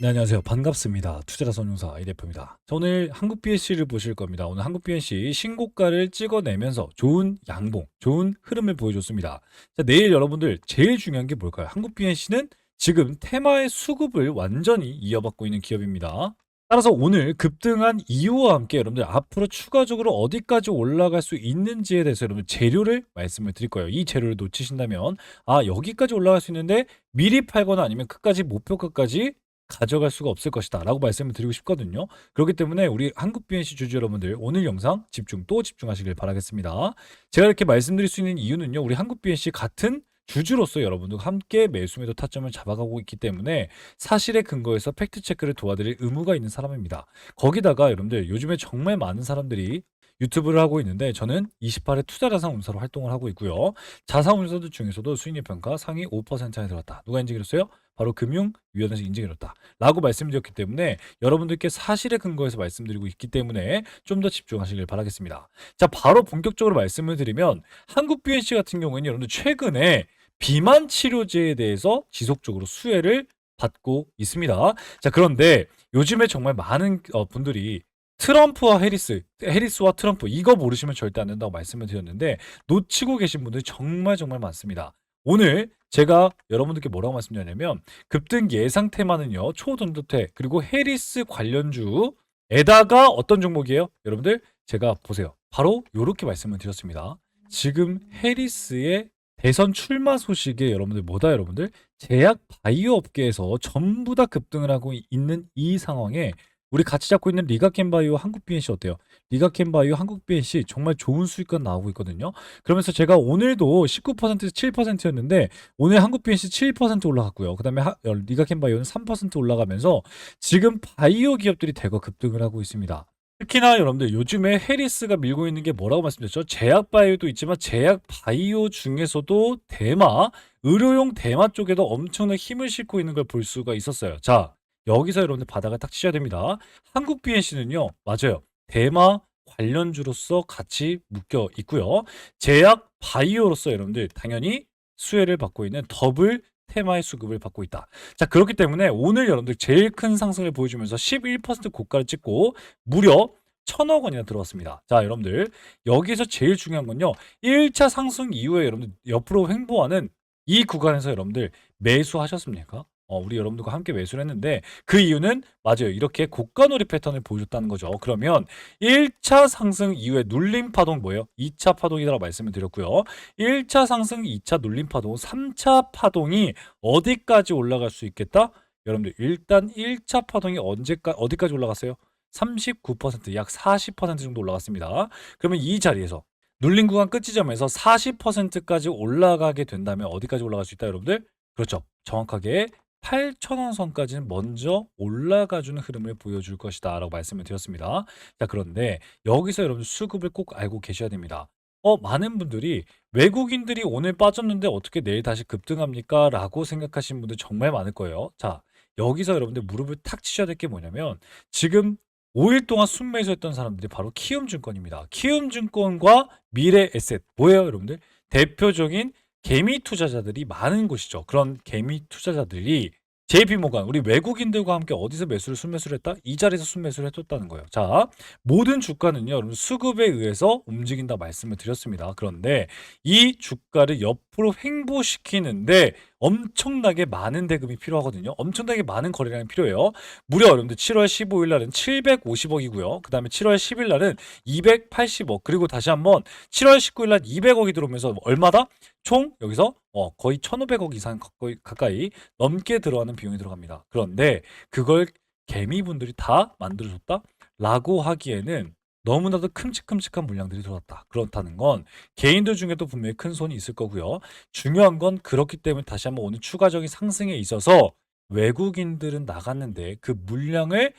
네, 안녕하세요. 반갑습니다. 투자자 선용사 이대표입니다. 자, 오늘 한국 BNC를 보실 겁니다. 오늘 한국 BNC 신고가를 찍어내면서 좋은 양봉, 좋은 흐름을 보여줬습니다. 자, 내일 여러분들 제일 중요한 게 뭘까요? 한국 BNC는 지금 테마의 수급을 완전히 이어받고 있는 기업입니다. 따라서 오늘 급등한 이유와 함께 여러분들 앞으로 추가적으로 어디까지 올라갈 수 있는지에 대해서 여러분 재료를 말씀을 드릴 거예요. 이 재료를 놓치신다면 아 여기까지 올라갈 수 있는데 미리 팔거나 아니면 끝까지 목표가까지 가져갈 수가 없을 것이다 라고 말씀을 드리고 싶거든요. 그렇기 때문에 우리 한국 BNC 주주 여러분들 오늘 영상 집중 또 집중하시길 바라겠습니다. 제가 이렇게 말씀드릴 수 있는 이유는요 우리 한국 BNC 같은 주주로서 여러분들과 함께 매수매도 타점을 잡아가고 있기 때문에 사실의 근거에서 팩트체크를 도와드릴 의무가 있는 사람입니다. 거기다가 여러분들 요즘에 정말 많은 사람들이 유튜브를 하고 있는데 저는 28회 투자자산운사로 활동을 하고 있고요. 자산운사들 중에서도 수익률 평가 상위 5% 안에 들었다. 누가 인증해줬어요? 바로 금융위원회에서 인증해줬다. 라고 말씀드렸기 때문에 여러분들께 사실의 근거에서 말씀드리고 있기 때문에 좀 더 집중하시길 바라겠습니다. 자, 바로 본격적으로 말씀을 드리면 한국 BNC 같은 경우에는 여러분들 최근에 비만 치료제에 대해서 지속적으로 수혜를 받고 있습니다. 자, 그런데 요즘에 정말 많은 어, 분들이 트럼프와 해리스, 해리스와 트럼프 이거 모르시면 절대 안 된다고 말씀을 드렸는데 놓치고 계신 분들이 정말 정말 많습니다. 오늘 제가 여러분들께 뭐라고 말씀드렸냐면 급등 예상 테마는요 초전도태 그리고 해리스 관련주에다가 어떤 종목이에요? 여러분들 제가 보세요. 바로 이렇게 말씀을 드렸습니다. 지금 해리스의 대선 출마 소식에 여러분들 뭐다 여러분들 제약 바이오 업계에서 전부 다 급등을 하고 있는 이 상황에 우리 같이 잡고 있는 리가켄바이오 한국 BNC 어때요? 리가켄바이오 한국 BNC 정말 좋은 수익권 나오고 있거든요. 그러면서 제가 오늘도 19%에서 7%였는데 오늘 한국 BNC 7% 올라갔고요. 그다음에 하- 어, 리가켄바이오는 3% 올라가면서 지금 바이오 기업들이 대거 급등을 하고 있습니다. 특히나 여러분들 요즘에 해리스가 밀고 있는 게 뭐라고 말씀드렸죠? 제약 바이오도 있지만 제약 바이오 중에서도 대마, 의료용 대마 쪽에도 엄청난 힘을 싣고 있는 걸 볼 수가 있었어요. 자, 여기서 여러분들 바닥을 딱 치셔야 됩니다. 한국 BNC는요, 맞아요. 대마 관련주로서 같이 묶여 있고요. 제약 바이오로서 여러분들 당연히 수혜를 받고 있는 더블 테마의 수급을 받고 있다. 자, 그렇기 때문에 오늘 여러분들 제일 큰 상승을 보여주면서 11% 고가를 찍고 무려 천억 원이나 들어왔습니다. 자, 여러분들 여기서 제일 중요한 건요. 1차 상승 이후에 여러분들 옆으로 횡보하는 이 구간에서 여러분들 매수하셨습니까? 어, 우리 여러분들과 함께 매수를 했는데 그 이유는 맞아요. 이렇게 고가 놀이 패턴을 보여줬다는 거죠. 그러면 1차 상승 이후에 눌림 파동 뭐예요? 2차 파동이라고 말씀을 드렸고요. 1차 상승, 2차 눌림 파동, 3차 파동이 어디까지 올라갈 수 있겠다? 여러분들 일단 1차 파동이 언제까 어디까지 올라갔어요? 39%약 40% 정도 올라갔습니다. 그러면 이 자리에서 눌림 구간 끝 지점에서 40%까지 올라가게 된다면 어디까지 올라갈 수 있다, 여러분들? 그렇죠. 정확하게 8,000원 선까지는 먼저 올라가 주는 흐름을 보여줄 것이다 라고 말씀을 드렸습니다. 자, 그런데 여기서 여러분 수급을 꼭 알고 계셔야 됩니다. 어, 많은 분들이 외국인들이 오늘 빠졌는데 어떻게 내일 다시 급등합니까? 라고 생각하시는 분들 정말 많을 거예요. 자, 여기서 여러분들 무릎을 탁 치셔야 될 게 뭐냐면 지금 5일 동안 순매수했던 사람들이 바로 키움증권입니다. 키움증권과 미래에셋 뭐예요, 여러분들? 대표적인 개미 투자자들이 많은 곳이죠. 그런 개미 투자자들이 JP모간 우리 외국인들과 함께 어디서 매수를 순매수를 했다? 이 자리에서 순매수를 해줬다는 거예요. 자, 모든 주가는요, 여러분 수급에 의해서 움직인다 말씀을 드렸습니다. 그런데 이 주가를 옆으로 횡보시키는데 엄청나게 많은 대금이 필요하거든요. 엄청나게 많은 거래량이 필요해요. 무려 여러분들 7월 15일 날은 750억이고요. 그 다음에 7월 10일 날은 280억. 그리고 다시 한번 7월 19일 날 200억이 들어오면서 얼마다? 총 여기서 어, 거의 1,500억 이상 가까이, 가까이 넘게 들어가는 비용이 들어갑니다. 그런데 그걸 개미분들이 다 만들어줬다? 라고 하기에는 너무나도 큼직큼직한 물량들이 들어왔다. 그렇다는 건 개인들 중에도 분명히 큰 손이 있을 거고요. 중요한 건 그렇기 때문에 다시 한번 오늘 추가적인 상승에 있어서 외국인들은 나갔는데 그 물량을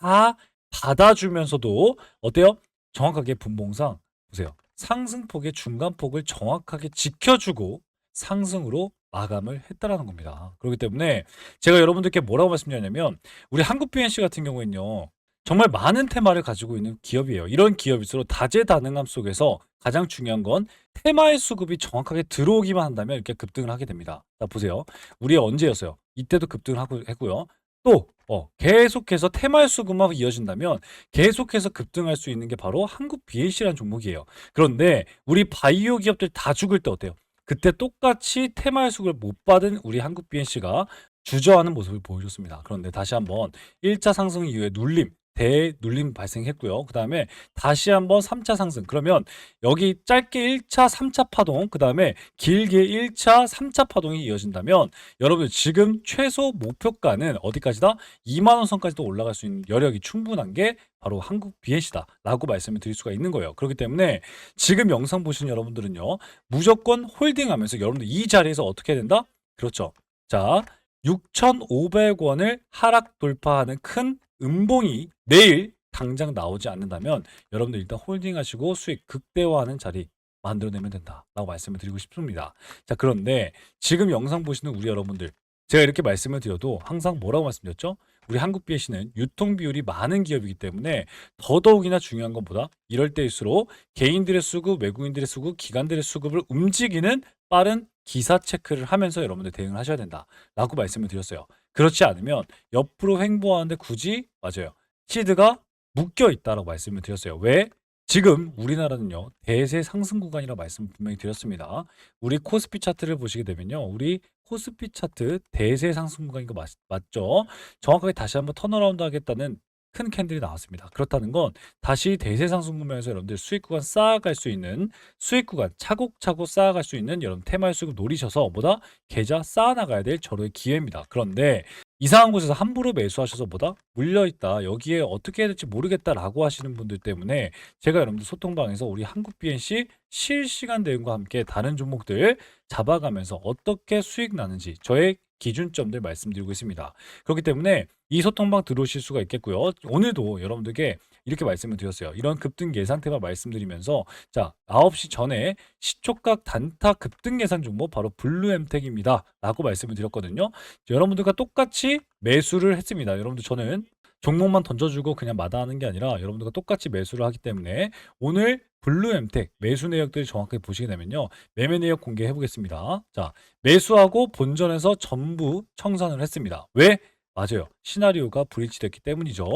다 받아주면서도 어때요? 정확하게 분봉상 보세요. 상승폭의 중간폭을 정확하게 지켜주고 상승으로 마감을 했다라는 겁니다. 그렇기 때문에 제가 여러분들께 뭐라고 말씀드렸냐면 우리 한국 BNC 같은 경우에는요. 정말 많은 테마를 가지고 있는 기업이에요. 이런 기업일수록 다재다능함 속에서 가장 중요한 건 테마의 수급이 정확하게 들어오기만 한다면 이렇게 급등을 하게 됩니다. 자 보세요. 우리 언제였어요? 이때도 급등을 하고 했고요. 또 어, 계속해서 테마의 수급만 이어진다면 계속해서 급등할 수 있는 게 바로 한국 BAC라는 종목이에요. 그런데 우리 바이오 기업들 다 죽을 때 어때요? 그때 똑같이 테마의 수급을 못 받은 우리 한국 BNC가 주저하는 모습을 보여줬습니다. 그런데 다시 한번 1차 상승 이후에 눌림, 대눌림 발생했고요. 그 다음에 다시 한번 3차 상승. 그러면 여기 짧게 1차, 3차 파동, 그 다음에 길게 1차, 3차 파동이 이어진다면 여러분 지금 최소 목표가는 어디까지다? 2만 원 선까지도 올라갈 수 있는 여력이 충분한 게 바로 한국 BNC다라고 말씀을 드릴 수가 있는 거예요. 그렇기 때문에 지금 영상 보시는 여러분들은요. 무조건 홀딩하면서 여러분들 이 자리에서 어떻게 해야 된다? 그렇죠. 자, 6,500원을 하락 돌파하는 큰 음봉이 내일 당장 나오지 않는다면 여러분들 일단 홀딩하시고 수익 극대화하는 자리 만들어내면 된다라고 말씀을 드리고 싶습니다. 자, 그런데 지금 영상 보시는 우리 여러분들 제가 이렇게 말씀을 드려도 항상 뭐라고 말씀드렸죠? 우리 한국 BSC는 유통 비율이 많은 기업이기 때문에 더더욱이나 중요한 것보다 이럴 때일수록 개인들의 수급, 외국인들의 수급, 기관들의 수급을 움직이는 빠른 기사 체크를 하면서 여러분들 대응을 하셔야 된다라고 말씀을 드렸어요. 그렇지 않으면 옆으로 횡보하는데 굳이 맞아요. 시드가 묶여 있다라고 말씀을 드렸어요. 왜? 지금 우리나라는요 대세 상승 구간이라 말씀 분명히 드렸습니다. 우리 코스피 차트를 보시게 되면요, 우리 코스피 차트 대세 상승 구간인 거 맞, 맞죠? 정확하게 다시 한번 턴어라운드 하겠다는 큰 캔들이 나왔습니다. 그렇다는 건 다시 대세 상승 구간에서 여러분들 수익 구간 쌓아갈 수 있는 수익 구간 차곡차곡 쌓아갈 수 있는 여러분 테마의 수익을 노리셔서 보다 계좌 쌓아나가야 될 절호의 기회입니다. 그런데 이상한 곳에서 함부로 매수하셔서 보다 물려있다 여기에 어떻게 해야 될지 모르겠다라고 하시는 분들 때문에 제가 여러분들 소통방에서 우리 한국 BNC 실시간 대응과 함께 다른 종목들 잡아가면서 어떻게 수익 나는지 저의 기준점들 말씀드리고 있습니다. 그렇기 때문에 이 소통방 들어오실 수가 있겠고요. 오늘도 여러분들께 이렇게 말씀을 드렸어요. 이런 급등 예상 테마 말씀드리면서 자 9시 전에 시초각 단타 급등 예상 종목 바로 블루엠텍입니다. 라고 말씀을 드렸거든요. 여러분들과 똑같이 매수를 했습니다. 여러분들 저는 종목만 던져주고 그냥 마다하는 게 아니라 여러분들과 똑같이 매수를 하기 때문에 오늘 블루엠텍 매수 내역들 정확하게 보시게 되면요. 매매 내역 공개해 보겠습니다. 자, 매수하고 본전에서 전부 청산을 했습니다. 왜? 맞아요. 시나리오가 불일치됐기 때문이죠.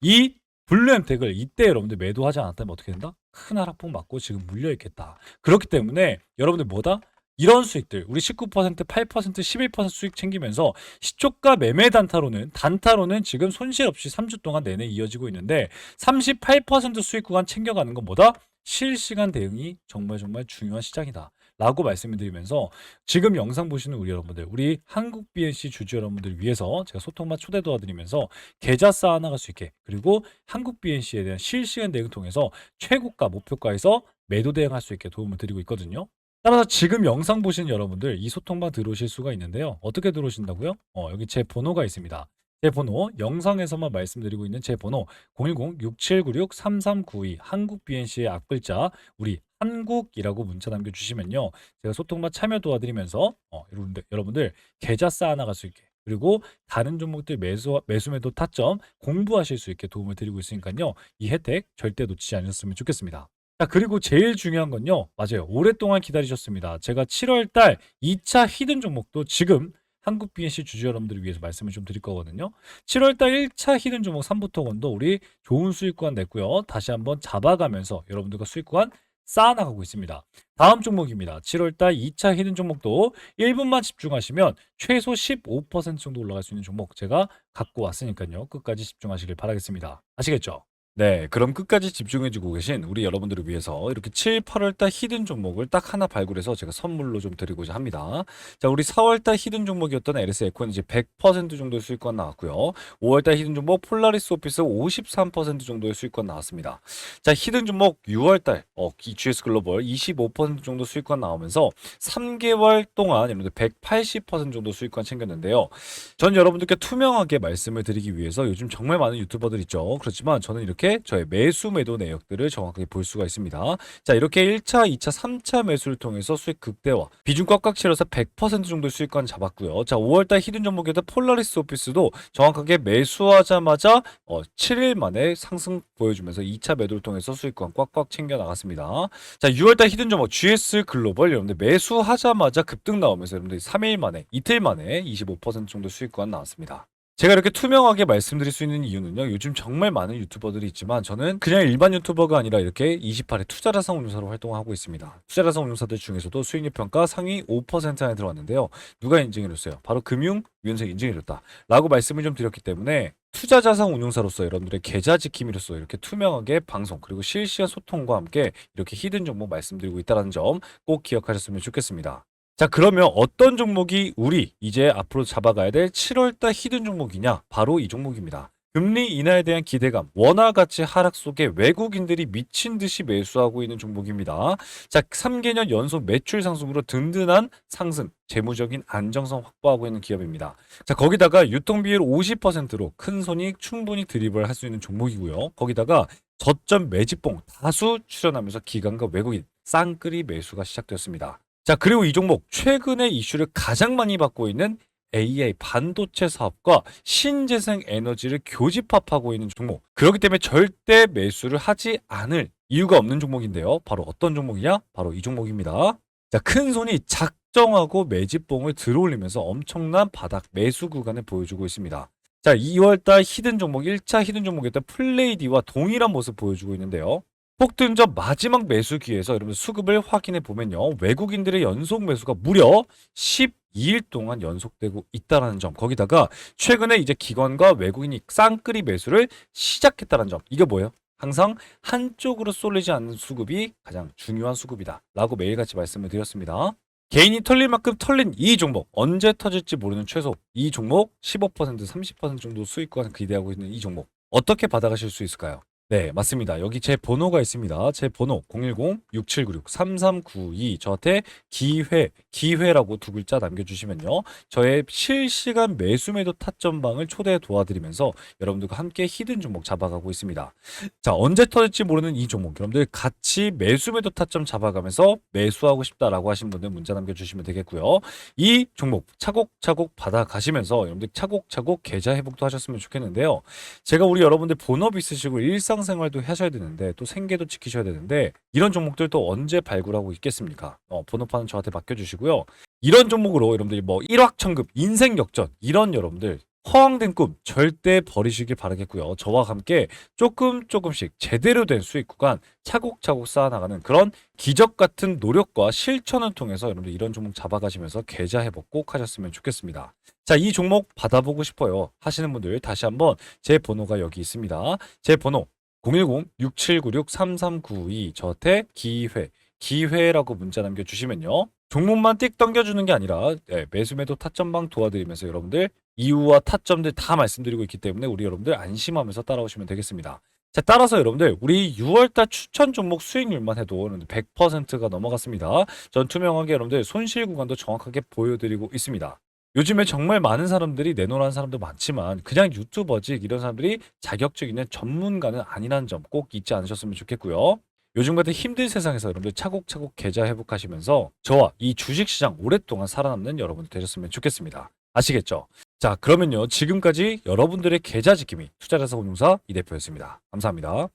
이 블루엠텍을 이때 여러분들 매도하지 않았다면 어떻게 된다? 큰 하락폭 맞고 지금 물려 있겠다. 그렇기 때문에 여러분들 뭐다? 이런 수익들 우리 19% 8% 11% 수익 챙기면서 시초가 매매 단타로는 단타로는 지금 손실 없이 3주 동안 내내 이어지고 있는데 38% 수익 구간 챙겨가는 것보다 실시간 대응이 정말 정말 중요한 시장이다. 라고 말씀을 드리면서 지금 영상 보시는 우리 여러분들, 우리 한국 BNC 주주 여러분들 위해서 제가 소통만 초대 도와드리면서 계좌 쌓아 나갈 수 있게 그리고 한국 BNC에 대한 실시간 대응 통해서 최고가 목표가에서 매도 대응할 수 있게 도움을 드리고 있거든요. 따라서 지금 영상 보시는 여러분들 이 소통방 들어오실 수가 있는데요. 어떻게 들어오신다고요? 어, 여기 제 번호가 있습니다. 제 번호 영상에서만 말씀드리고 있는 제 번호 010-6796-3392 한국 BNC의 앞글자 우리 한국이라고 문자 남겨주시면요. 제가 소통방 참여 도와드리면서 어, 여러분들, 여러분들 계좌 쌓아 나갈 수 있게 그리고 다른 종목들 매수, 매수 매도 타점 공부하실 수 있게 도움을 드리고 있으니까요. 이 혜택 절대 놓치지 않으셨으면 좋겠습니다. 자, 그리고 제일 중요한 건요. 맞아요. 오랫동안 기다리셨습니다. 제가 7월 달 2차 히든 종목도 지금 한국 BNC 주주 여러분들을 위해서 말씀을 좀 드릴 거거든요. 7월 달 1차 히든 종목 3부터건도 우리 좋은 수익 구간 냈고요. 다시 한번 잡아가면서 여러분들과 수익 구간 쌓아나가고 있습니다. 다음 종목입니다. 7월 달 2차 히든 종목도 1분만 집중하시면 최소 15% 정도 올라갈 수 있는 종목 제가 갖고 왔으니까요. 끝까지 집중하시길 바라겠습니다. 아시겠죠? 네, 그럼 끝까지 집중해주고 계신 우리 여러분들을 위해서 이렇게 7, 8월달 히든 종목을 딱 하나 발굴해서 제가 선물로 좀 드리고자 합니다. 자, 우리 4월달 히든 종목이었던 LS 에코엔지 100% 정도의 수익권 나왔고요. 5월달 히든 종목 폴라리스 오피스 53% 정도의 수익권 나왔습니다. 자, 히든 종목 6월달 어, GS 글로벌 25% 정도 수익권 나오면서 3개월 동안 여러분들 180% 정도 수익권 챙겼는데요. 전 여러분들께 투명하게 말씀을 드리기 위해서 요즘 정말 많은 유튜버들 있죠. 그렇지만 저는 이렇게 저의 매수 매도 내역들을 정확하게 볼 수가 있습니다. 자, 이렇게 1차, 2차, 3차 매수를 통해서 수익 극대화, 비중 꽉꽉 채워서 100% 정도 수익권 잡았고요. 자, 5월달 히든 종목이었던 폴라리스 오피스도 정확하게 매수하자마자 어, 7일 만에 상승 보여주면서 2차 매도를 통해서 수익권 꽉꽉 챙겨 나갔습니다. 자, 6월달 히든 종목 GS 글로벌 여러분들 매수하자마자 급등 나오면서 여러분들 3일 만에 이틀 만에 25% 정도 수익권 나왔습니다. 제가 이렇게 투명하게 말씀드릴 수 있는 이유는요. 요즘 정말 많은 유튜버들이 있지만 저는 그냥 일반 유튜버가 아니라 이렇게 28회 투자자산 운용사로 활동을 하고 있습니다. 투자자산 운용사들 중에서도 수익률 평가 상위 5% 안에 들어왔는데요. 누가 인증해줬어요? 바로 금융위원회가 인증해줬다. 라고 말씀을 좀 드렸기 때문에 투자자산 운용사로서 여러분들의 계좌 지킴이로서 이렇게 투명하게 방송 그리고 실시간 소통과 함께 이렇게 히든 정보 말씀드리고 있다는 점 꼭 기억하셨으면 좋겠습니다. 자 그러면 어떤 종목이 우리 이제 앞으로 잡아가야 될 7월달 히든 종목이냐 바로 이 종목입니다. 금리 인하에 대한 기대감, 원화 가치 하락 속에 외국인들이 미친 듯이 매수하고 있는 종목입니다. 자, 3개년 연속 매출 상승으로 든든한 상승, 재무적인 안정성 확보하고 있는 기업입니다. 자, 거기다가 유통 비율 50%로 큰 손익 충분히 드립을 할 수 있는 종목이고요. 거기다가 저점 매집봉 다수 출현하면서 기관과 외국인 쌍끌이 매수가 시작되었습니다. 자, 그리고 이 종목 최근에 이슈를 가장 많이 받고 있는 AI 반도체 사업과 신재생 에너지를 교집합하고 있는 종목. 그렇기 때문에 절대 매수를 하지 않을 이유가 없는 종목인데요. 바로 어떤 종목이냐? 바로 이 종목입니다. 자, 큰 손이 작정하고 매집봉을 들어올리면서 엄청난 바닥 매수 구간을 보여주고 있습니다. 자, 2월달 히든 종목 1차 히든 종목이었던 플레이디와 동일한 모습 보여주고 있는데요. 폭등전 마지막 매수 기회에서 여러분 수급을 확인해 보면요. 외국인들의 연속 매수가 무려 12일 동안 연속되고 있다라는 점. 거기다가 최근에 이제 기관과 외국인이 쌍끌이 매수를 시작했다는 점. 이게 뭐예요? 항상 한쪽으로 쏠리지 않는 수급이 가장 중요한 수급이다. 라고 매일같이 말씀을 드렸습니다. 개인이 털릴 만큼 털린 이 종목 언제 터질지 모르는 최소 이 종목 15% 30% 정도 수익권 기대하고 있는 이 종목 어떻게 받아가실 수 있을까요? 네, 맞습니다. 여기 제 번호가 있습니다. 제 번호 010-6796-3392 저한테 기회, 기회라고 두 글자 남겨주시면요. 저의 실시간 매수매도 타점방을 초대해 도와드리면서 여러분들과 함께 히든 종목 잡아가고 있습니다. 자, 언제 터질지 모르는 이 종목 여러분들 같이 매수매도 타점 잡아가면서 매수하고 싶다라고 하신 분들 문자 남겨주시면 되겠고요. 이 종목 차곡차곡 받아가시면서 여러분들 차곡차곡 계좌 회복도 하셨으면 좋겠는데요. 제가 우리 여러분들 본업 있으시고 일상 생활도 하셔야 되는데 또 생계도 지키셔야 되는데 이런 종목들 또 언제 발굴하고 있겠습니까? 어, 본업하는 저한테 맡겨주시고요. 이런 종목으로 여러분들이 뭐 일확천금, 인생 역전 이런 여러분들 허황된 꿈 절대 버리시길 바라겠고요. 저와 함께 조금 조금씩 제대로 된 수익 구간 차곡차곡 쌓아나가는 그런 기적 같은 노력과 실천을 통해서 여러분들 이런 종목 잡아가시면서 계좌 회복 꼭 하셨으면 좋겠습니다. 자, 이 종목 받아보고 싶어요. 하시는 분들 다시 한번 제 번호가 여기 있습니다. 제 번호 010-6796-3392 저한테 기회 기회라고 문자 남겨주시면요. 종목만 띡 당겨주는 게 아니라 네, 매수매도 타점방 도와드리면서 여러분들 이유와 타점들 다 말씀드리고 있기 때문에 우리 여러분들 안심하면서 따라오시면 되겠습니다. 자, 따라서 여러분들 우리 6월달 추천 종목 수익률만 해도 100%가 넘어갔습니다. 전 투명하게 여러분들 손실 구간도 정확하게 보여드리고 있습니다. 요즘에 정말 많은 사람들이 내놓으라는 사람도 많지만 그냥 유튜버지 이런 사람들이 자격증 있는 전문가는 아니라는 점 꼭 잊지 않으셨으면 좋겠고요. 요즘 같은 힘든 세상에서 여러분들 차곡차곡 계좌 회복하시면서 저와 이 주식시장 오랫동안 살아남는 여러분 되셨으면 좋겠습니다. 아시겠죠? 자 그러면요 지금까지 여러분들의 계좌 지킴이 투자자산운용사 이 대표였습니다. 감사합니다.